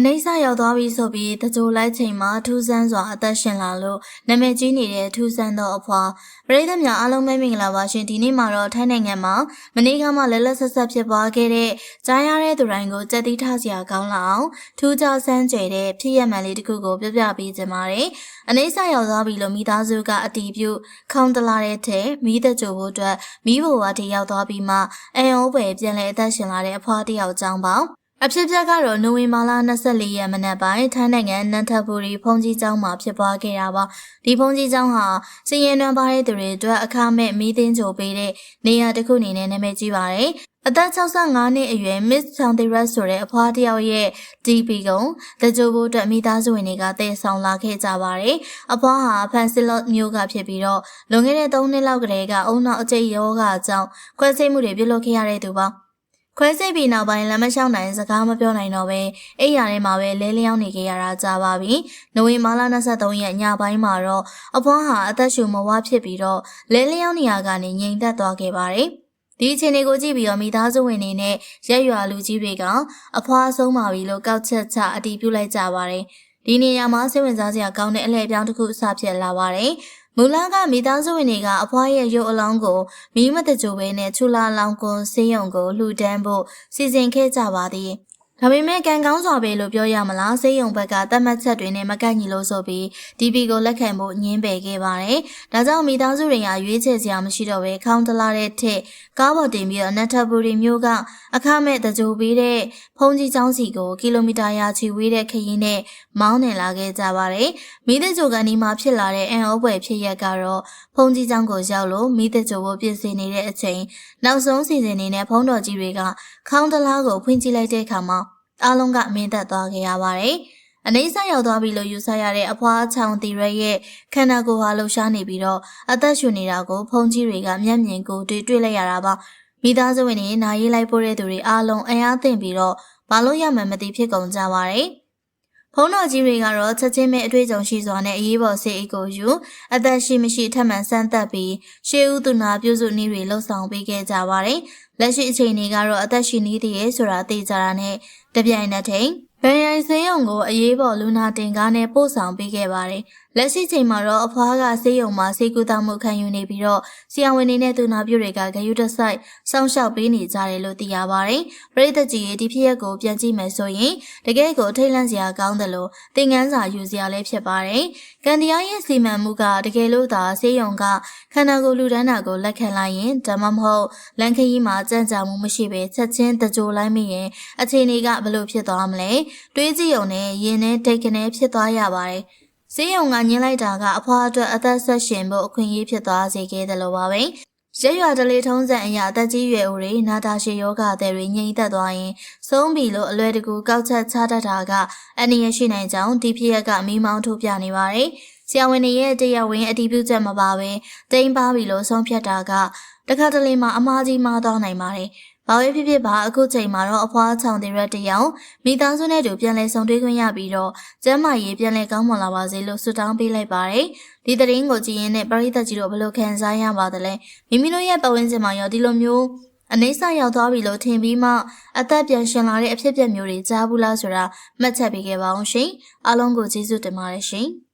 အနိစ္စရောက်သွားပြီဆိုပြီးတကြိုလိုက်ချိန်မှာထူးဆန်းစွာအသက်ရှင်လာလို့နာမည်ကြီးနေတဲ့ထူးဆန်းသောအဖွာပရိသတ်များအားလုံးပဲမင်္ဂလာပါရှင်ဒီနေ့မှာတော့ထိုင်းနိုင်ငံမှာမနေ့ကမှလက်လက်ဆက်ဆက်ဖြစ်ပွားခဲ့တဲ့ကြားရတဲ့သူတိုင်းကိုကြက်တိထားစရာကောင်းလာအောင်ထူးခြားဆန်းကျယ်တဲ့ဖြစ်ရမှန်လေးတစ်ခုကိုပြပြပေးခြင်းပါတယ်အနိစ္စရောက်သွားပြီလို့မိသားစုကအတီးပြုခေါင်းတလာတဲ့ထဲမိသက်ကြိုဖို့အတွက်မိဘဝတည်ရောက်သွားပြီးမှအယုံပဲပြန်လဲအသက်ရှင်လာတဲ့အဖွာတစ်ယောက်ကြောင်းပေါ့ အဖြစ်အပျက်ကတော့နိုဝင်ဘာလ24ရက်မနက်ပိုင်းထိုင်းနိုင်ငံနန်ထဘူရီဖုန်ကြီးကျောင်းမှာဖြစ်ပွားခဲ့တာပါဒီဖုန်ကြီးကျောင်းဟာစည်ရင်နှံပါတဲ့သူတွေအတွက်အခမဲ့မီးသင်းကြိုပေးတဲ့နေရာတစ်ခုအနေနဲ့နာမည်ကြီးပါတယ်အသက်65နှစ်အရွယ် Miss Chantirat ဆိုတဲ့အဖွားတစ်ယောက်ရဲ့ DP ကုံတကြိုဖို့အတွက်မိသားစုဝင်တွေကတည်ဆောင်လာခဲ့ကြပါတယ်။အဖွားဟာဖန်ဆီလော့မျိုးကဖြစ်ပြီးတော့လွန်ခဲ့တဲ့3နှစ်လောက်ကတည်းကအုံနောက်အကျိတ်ယောဂအကြောင်းခွဲစိတ်မှုတွေပြုလုပ်ခဲ့ရတဲ့သူပါ။ ခွဲစိတ်ပြီးနောက်ပိုင်းလမ်းမလျှောက်နိုင်စကားမပြောနိုင်တော့ပဲအိယာထဲမှာပဲလဲလျောင်းနေကြရတာကြာပါပြီ။နိုဝင်ဘာလ23ရက်ညပိုင်းမှာတော့အဖွားဟာအသက်ရှူမဝဖြစ်ပြီးတော့လဲလျောင်းနေရကနေငြိမ်သက်သွားခဲ့ပါတယ်။ဒီအချိန်လေးကိုကြည့်ပြီးတော့မိသားစုဝင်တွေနဲ့ရက်ရွာလူကြီးတွေကအဖွားဆုံးပါပြီလို့ကောက်ချက်ချအတီးပြုလိုက်ကြပါတယ်။ဒီနေရာမှာစိတ်ဝင်စားစရာကောင်းတဲ့အလှည့်အပြောင်းတစ်ခုအစဖြစ်လာပါတယ်။ မူလကမိသားစုဝင်တွေကအဖွားရဲ့ရုပ်အလောင်းကိုမီးမတကြိုပဲနဲ့ချူလာလောင်ကွန်ဆေးရုံကိုလှူဒန်းဖို့စီစဉ်ခဲ့ကြပါသည်။ ဒါပေမဲ့ကံကောင်းစွာပဲလို့ပြောရမလားဆေးရုံဘက်ကတတ်မှတ်ချက်တွေနဲ့မကန့်ညီလို့ဆိုပြီး DP ကိုလက်ခံဖို့ညှင်းပယ်ခဲ့ပါတယ်။ဒါကြောင့်မိသားစုတွေကရွေးချယ်စရာမရှိတော့ပဲခေါင်းတလာတဲ့ထက်ကားပေါ်တင်ပြီးတော့နတ်ထဘူရီမျိုးကအခမဲ့တကြိုပေးတဲ့ဖုန်ကြီးချောင်းစီကိုကီလိုမီတာရာချီဝေးတဲ့ခရီးနဲ့မောင်းနေလာခဲ့ကြပါတယ်။မိသက်ကြိုကန်ဒီမှာဖြစ်လာတဲ့အန်ဩပွဲဖြစ်ရက်ကတော့ဖုန်ကြီးချောင်းကိုရောက်လို့မိသက်ကြိုကိုပြင်ဆင်နေတဲ့အချိန်နောက်ဆုံးစီစဉ်နေတဲ့ဖုံးတော်ကြီးတွေကခေါင်းတလားကိုဖွင့်ကြည့်လိုက်တဲ့အခါမှာ အားလုံးကအမင်းသက်သွားခဲ့ရပါတယ်။အနေဆရောက်သွားပြီလို့ယူဆရတဲ့အဖွားချောင်တီရဲရဲ့ခန္ဓာကိုယ်ဟာလှုပ်ရှားနေပြီးတော့အသက်ရှူနေတာကိုဖုန်ကြီးတွေကမျက်မြင်ကိုတွေ့တွေ့လိုက်ရတာပါမိသားစုဝင်တွေနာရေးလိုက်ပို့တဲ့သူတွေအားလုံးအင်အားသင့်ပြီးတော့ဘာလို့ရမှန်းမသိဖြစ်ကုန်ကြပါတယ် ဖုံးတော်ကြီးတွေကတော့ချက်ချင်းပဲအတွေ့အကြုံရှိစွာနဲ့အရေးပေါ်ဆေးအိတ်ကိုယူအသက်ရှိမရှိထပ်မံစမ်းသပ်ပြီးရှေးဦးသူနာပြုစုနည်းတွေလှုပ်ဆောင်ပေးခဲ့ကြပါတယ်။လက်ရှိအချိန်တွေကတော့အသက်ရှိနေသေးရဲ့ဆိုတာသိကြတာနဲ့တပြိုင်နက်တည်းဗန်ရို င်ဆေးရုံကိုအရေးပေါ်လူနာတင်ကားနဲ့ပို့ဆောင်ပေးခဲ့ပါတယ်။လက်ရှိချိန်မှာတော့အဖွားကဆေးရုံမှာဆေးကုသမှုခံယူနေပြီးတော့ဆရာဝန်တွေနဲ့သူနာပြုတွေကဂရုတစိုက်စောင့်ရှောက်ပေးနေကြတယ်လို့သိရပါတယ်။ပရိသတ်ကြီးရဲ့ဒီဖြစ်ရပ်ကိုပြန်ကြည့်မယ်ဆိုရင်တကယ်ကိုထိတ်လန့်စရာကောင်းတယ်လို့သင်ခန်းစာယူစရာလည်းဖြစ်ပါတယ်။ကန်တရားရဲ့စီမံမှုကတကယ်လို့သာဆေးရုံကခန္ဓာကိုယ်လူဒန်းတာကိုလက်ခံလိုက်ရင်ဒါမှမဟုတ်လန်ခရီးမှာကြံ့ကြာမှုမရှိဘဲချက်ချင်းတကြိုလိုက်မိရင်အခြေအနေကဘယ်လိုဖြစ်သွားမလဲ။တွေးကြည့်ုံနဲ့ရင်နဲ့တိတ်ကနေဖြစ်သွားရပါတယ်။ဆေးရုံကညင်းလိုက်တာကအဖွားအတွက်အသက်ဆက်ရှင်ဖို့အခွင့်အရေးဖြစ်သွားစေခဲ့တယ်လို့ပါပဲ။ရက်ရွာတလေထုံးစံအရာအသက်ကြီးရွယ်ဦးတွေနာတာရှည်ယောဂတဲ့တွေငြိမ်သက်သွားရင်ဆုံးပြီလို့အလွယ်တကူကောက်ချက်ချတတ်တာကအနည်းရရှိနိုင်ကြောင်းဒီဖြစ်ရက်ကမိမောင်းထုတ်ပြနေပါတယ်။ဆရာဝန်တွေရဲ့တရားဝင်အတည်ပြုချက်မပါဘဲတိမ်ပါပြီလို့ဆုံးဖြတ်တာကတခါတလေမှအမားကြီးမားသွားနိုင်ပါတယ်။ ဘာပဲဖြစ်ဖြစ်ပါအခုချိန်မှာတော့အဖွားချောင်တဲ့ရက်တယောက်မိသားစုနဲ့တူပြန်လည်ဆုံတွေ့ခွင့်ရပြီးတော့ကျမ်းမာရေးပြန်လည်ကောင်းမွန်လာပါစေလို့ဆုတောင်းပေးလိုက်ပါတယ်။ဒီသတင်းကိုကြည့်ရင်နဲ့ပရိသတ်ကြီးတို့ဘယ်လိုခံစားရပါသလဲ။မိမိတို့ရဲ့ပတ်ဝန်းကျင်မှာရောဒီလိုမျိုးအနေဆရောက်သွားပြီလို့ထင်ပြီးမှအသက်ပြန်ရှင်လာတဲ့အဖြစ်အပျက်မျိုးတွေကြားဘူးလားဆိုတာမှတ်ချက်ပေးခဲ့ပါအောင်ရှင်။အားလုံးကိုကျေးဇူးတင်ပါတယ်ရှင်။